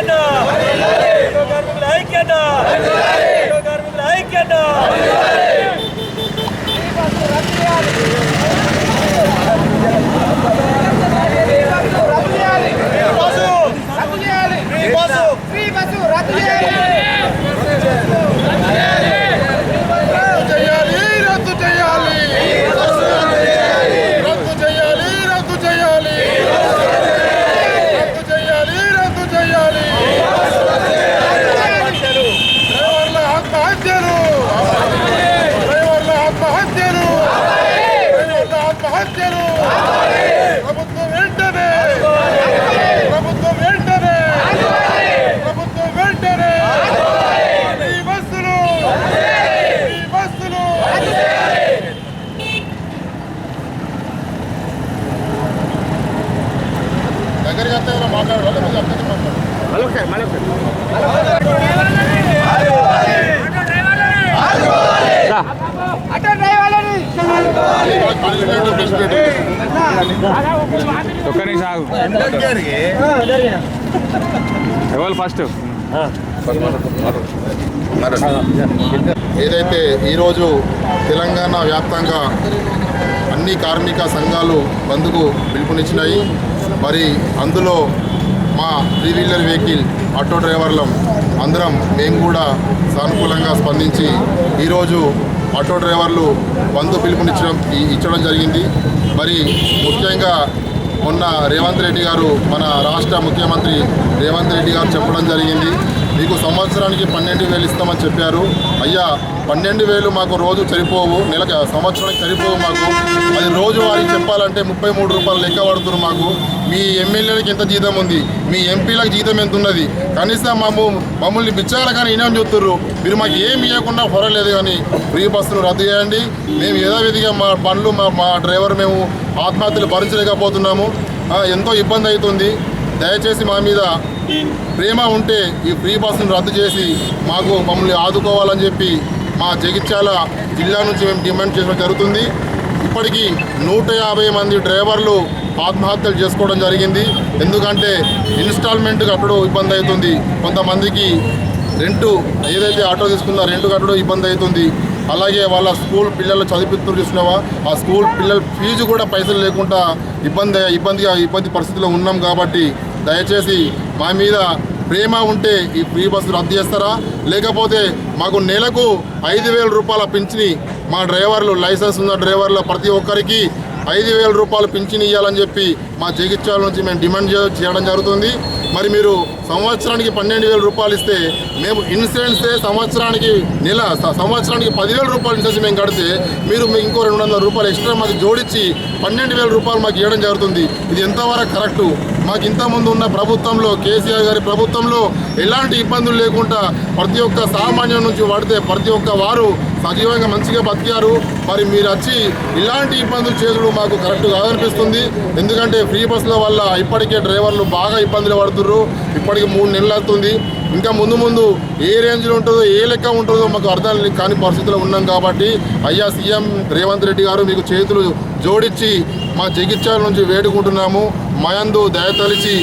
ఐక్యత కార్మికుల ఐక్యత కార్మికుల ఐక్యత రద్దు చేయాలి ఆత్మహత్యలు ప్రభుత్వం వెంటనే ప్రభుత్వం వెంటనే ప్రభుత్వం వెంటనే ఈ బస్సులు ఈ బస్సులు దగ్గరికి వస్తే అర్థం మాట్లాడాలి ఆటో డ్రైవర్లని ఒక్క నిమిషం ఆగు ఎవరు ఫస్ట్ ఏదైతే ఈరోజు తెలంగాణ వ్యాప్తంగా అన్ని కార్మిక సంఘాలు బంద్కు పిలుపునిచ్చినాయి మరి అందులో మా త్రీ వీలర్ వెహికల్ ఆటో డ్రైవర్లం అందరం మేము కూడా సానుకూలంగా స్పందించి ఈరోజు ఆటో డ్రైవర్లు బంధు పిలుపునిచ్చడం ఇచ్చడం జరిగింది. మరి ముఖ్యంగా మొన్న రేవంత్ రెడ్డి గారు మన రాష్ట్ర ముఖ్యమంత్రి రేవంత్ రెడ్డి గారు చెప్పడం జరిగింది. మీకు సంవత్సరానికి పన్నెండు వేలు ఇస్తామని చెప్పారు. అయ్యా పన్నెండు వేలు మాకు రోజు సరిపోవు నెలకు సంవత్సరానికి సరిపోవు మాకు. అది రోజు వారికి చెప్పాలంటే ముప్పై మూడు రూపాయలు లెక్క పడుతున్నారు మాకు. మీ ఎమ్మెల్యేలకు ఎంత జీతం ఉంది? మీ ఎంపీలకు జీతం ఎంత ఉన్నది? కనీసం మాము మమ్మల్ని బిచ్చాల కానీ ఇనేమని చూస్తున్నారు మీరు మాకు ఏమి ఇవ్వకుండా పొరలేదు కానీ ఫ్రీ బస్సులు రద్దు చేయండి. మేము యథావిధిగా మా బండ్లు మా మా డ్రైవర్ మేము ఆత్మహత్యలు భరించలేకపోతున్నాము. ఎంతో ఇబ్బంది అవుతుంది. దయచేసి మా మీద ప్రేమ ఉంటే ఈ ఫ్రీ బస్సును రద్దు చేసి మాకు మమ్మల్ని ఆదుకోవాలని చెప్పి మా జగిత్యాల జిల్లా నుంచి మేము డిమాండ్ చేయడం జరుగుతుంది. ఇప్పటికీ నూట యాభై మంది డ్రైవర్లు ఆత్మహత్యలు చేసుకోవడం జరిగింది. ఎందుకంటే ఇన్స్టాల్మెంట్ కట్టడం ఇబ్బంది అవుతుంది. కొంతమందికి రెంటు ఏదైతే ఆటో తీసుకుందో ఆ రెంటు కట్టడం ఇబ్బంది అవుతుంది. అలాగే వాళ్ళ స్కూల్ పిల్లలు చదివిస్తున్నారు చూసినావా ఆ స్కూల్ పిల్లల ఫీజు కూడా పైసలు లేకుండా ఇబ్బంది ఇబ్బందిగా ఇబ్బంది పరిస్థితిలో ఉన్నాం కాబట్టి దయచేసి మా మీద ప్రేమ ఉంటే ఈ ఫ్రీ బస్సు రద్దు చేస్తారా? లేకపోతే మాకు నెలకు ఐదు వేల రూపాయల పింఛని మా డ్రైవర్లు లైసెన్స్ ఉన్న డ్రైవర్ల ప్రతి ఒక్కరికి ఐదు వేల రూపాయలు పింఛన్ ఇవ్వాలని చెప్పి మా జగిత్యాల నుంచి మేము డిమాండ్ చేయడం జరుగుతుంది. మరి మీరు సంవత్సరానికి పన్నెండు వేల రూపాయలు ఇస్తే మేము ఇన్సూరెన్స్ సంవత్సరానికి నెల స- సంవత్సరానికి పదివేల రూపాయలు ఇన్సూరెన్స్ మేము కడితే మీరు మీ ఇంకో రెండు వందల రూపాయలు ఎక్స్ట్రా మాకు జోడించి పన్నెండు వేల రూపాయలు మాకు ఇవ్వడం జరుగుతుంది. ఇది ఎంతవరకు కరెక్టు? మాకు ఇంతకుముందు ఉన్న ప్రభుత్వంలో కేసీఆర్ గారి ప్రభుత్వంలో ఎలాంటి ఇబ్బందులు లేకుండా ప్రతి ఒక్క సామాన్యం నుంచి పడితే ప్రతి ఒక్క వారు సజీవంగా మంచిగా బతికారు. మరి మీరు వచ్చి ఇలాంటి ఇబ్బందులు చేసుడు మాకు కరెక్ట్ కాదనిపిస్తుంది. ఎందుకంటే ఫ్రీ బస్సుల వల్ల ఇప్పటికే డ్రైవర్లు బాగా ఇబ్బందులు పడుతుర్రు. ఇప్పటికి మూడు నెలలు అవుతుంది. ఇంకా ముందు ముందు ఏ రేంజ్లో ఉంటుందో ఏ లెక్క ఉంటుందో మాకు అర్థం లే- కాని పరిస్థితిలో ఉన్నాం కాబట్టి అయ్యా సీఎం రేవంత్ రెడ్డి గారు మీకు చేతులు జోడించి మా జగిత్యాల నుంచి వేడుకుంటున్నాము. మయందు దయతలిచి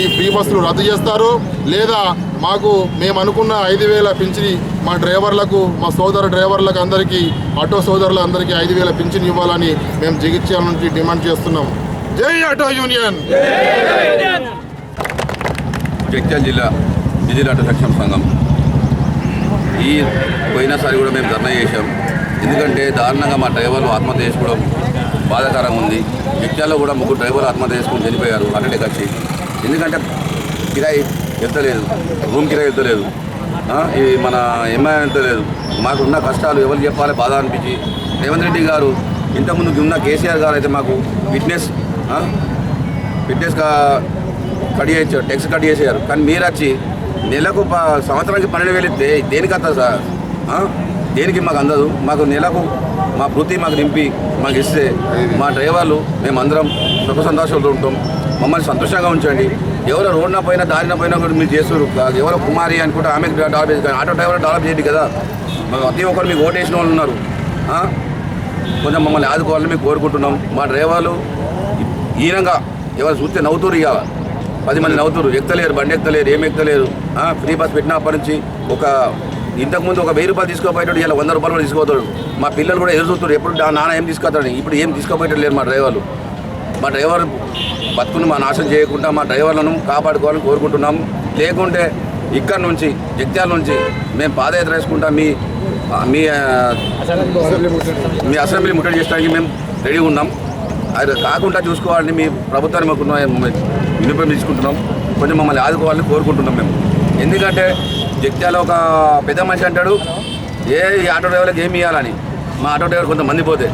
ఈ ఫ్రీ బస్సులు రద్దు చేస్తారు. లేదా మాకు మేము అనుకున్న ఐదు వేల పింఛని మా డ్రైవర్లకు మా సోదర డ్రైవర్లకు అందరికీ ఆటో సోదరులు అందరికీ ఐదు వేల పింఛన్ ఇవ్వాలని మేము జగిత్యాల నుంచి డిమాండ్ చేస్తున్నాం. జై ఆటో యూనియన్! జగిత్యాల జిల్లా డిజిల్ ఆటో సంక్షేమ సంఘం. ఈ పోయినసారి కూడా మేము ధర్నా చేశాం. ఎందుకంటే దారుణంగా మా డ్రైవర్లు ఆత్మహత్య చేసుకోవడం బాధాకరంగా ఉంది. జగిత్యాలలో కూడా ముగ్గురు డ్రైవర్లు ఆత్మహత్య చేసుకుని చనిపోయారు. హార్ట్ వచ్చి. ఎందుకంటే కిరాయి ఎత్తలేదు. రూమ్ కిరాయి ఎత్తలేదు. ఆ, ఈ మన ఎంఐ వెళ్తలేదు మాకున్న కష్టాలు ఎవరు చెప్పాలి? బాధ అనిపించి. రేవంత్ రెడ్డి గారు ఇంతకుముందు ఉన్న కేసీఆర్ గారు అయితే మాకు ఫిట్నెస్ ఫిట్నెస్గా కట్ చేయించారు. టెక్స్ కట్ చేసేయారు. కానీ మీరు వచ్చి నెలకు సంవత్సరానికి పన్నెండు వేలు ఇస్తే దేనికి వస్తుంది సార్ దేనికి మాకు అందదు? మాకు నెలకు మా వృత్తి మాకు నింపి మాకు ఇస్తే మా డ్రైవర్లు మేమందరం సుఖ సంతోషాలతో ఉంటాం. మమ్మల్ని సంతోషంగా ఉంచండి. ఎవరో రోడ్న పైన దారిన పైన కూడా మీరు చేస్తారు ఎవరో కుమారి అనుకుంటే ఆమెకు డెవలప్ చేసి ఆటో డ్రైవర్ డెవలప్ చేయండి కదా. మాకు ప్రతి ఒక్కరు మీకు ఓటేసిన వాళ్ళు ఉన్నారు. కొంచెం మమ్మల్ని ఆదుకోవాలని మేము కోరుకుంటున్నాం. మా డ్రైవర్లు ఈనంగా ఎవరు చూస్తే నవ్వుతూరు ఇక. పది మంది నవ్వుతూరు ఎక్కలేరు బండి ఎక్కలేరు ఏం ఎక్కలేరు ఫ్రీ బస్ పెట్టినప్పటి నుంచి ఒక ఇంతకుముందు ఒక వెయ్యి రూపాయలు తీసుకోపోయేటోడు ఇలా వంద రూపాయలు తీసుకోతాడు మా పిల్లలు కూడా ఎదురు చూస్తారు ఎప్పుడు నా నాన్న ఏం తీసుకొస్తాడు? ఇప్పుడు ఏం తీసుకోపోయేటట్టు లేరు మా డ్రైవర్లు. మా డ్రైవర్ బతుకును మా నాశనం చేయకుండా మా డ్రైవర్లను కాపాడుకోవాలని కోరుకుంటున్నాం లేకుంటే ఇక్కడ నుంచి జగ్త్యాల నుంచి మేము పాదయాత్ర వేసుకుంటా మీ మీ మీ అసెంబ్లీ ముట్టడి చేయడానికి మేము రెడీ ఉన్నాం. అది కాకుండా చూసుకోవాలని మీ ప్రభుత్వాన్ని మాకు వినిపం కొంచెం మమ్మల్ని ఆదుకోవాలని కోరుకుంటున్నాం మేము. ఎందుకంటే జగిత్యాల ఒక పెద్ద మనిషి అంటాడు ఏ ఈ ఆటో డ్రైవర్లకు ఏమి ఇవ్వాలని మా ఆటో డ్రైవర్ కొంతమంది పోతే.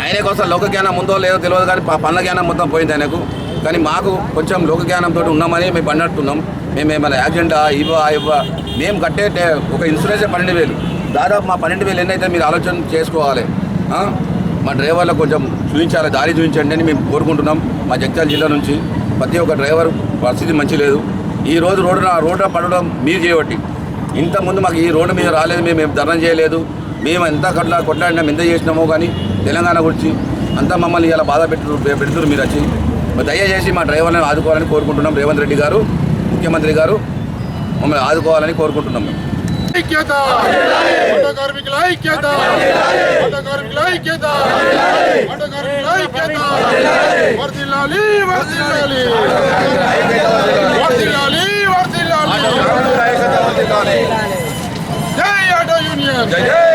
ఆయనే కోసం లోక జ్ఞానం ఉందో లేదో తెలియదు కానీ పనుల జ్ఞానం మొత్తం పోయింది ఆయనకు. కానీ మాకు కొంచెం లోక జ్ఞానంతో ఉన్నామని మేము పడినట్టున్నాం మేము ఏమైనా యాక్సిడెంటా? ఇవ్వ ఇవ్వ? మేము కట్టే ఒక ఇన్సూరెన్స్ పన్నెండు వేలు. దాదాపు మా పన్నెండు వేలు ఎన్నైతే మీరు ఆలోచన చేసుకోవాలి మా డ్రైవర్లకు కొంచెం చూపించాలి దారి చూపించండి అని మేము కోరుకుంటున్నాం. మా జగిత్యాల జిల్లా నుంచి ప్రతి ఒక్క డ్రైవర్ పరిస్థితి మంచి లేదు. ఈ రోజు రోడ్డు రోడ్డు పడడం మీరు చేయబట్టి. ఇంతకుముందు మాకు ఈ రోడ్డు మీద రాలేదు మేము ఏం ధర్నా చేయలేదు. మేము ఎంత కట్లా కొట్లాడినాం ఎంత చేసినామో కానీ తెలంగాణ గురించి అంతా మమ్మల్ని ఇలా బాధ పెట్టు పెడుతున్నారు మీరు వచ్చి. దయచేసి మా డ్రైవర్లను ఆదుకోవాలని కోరుకుంటున్నాం రేవంత్ రెడ్డి గారు ముఖ్యమంత్రి గారు. మమ్మల్ని ఆదుకోవాలని కోరుకుంటున్నాం మేము. ఐక్యత! ఆటో కార్మికుల ఐక్యత! ఆటో కార్మికుల ఐక్యత! ఆటో కార్మికుల ఐక్యత! జై ఆటో యూనియన్ జై జై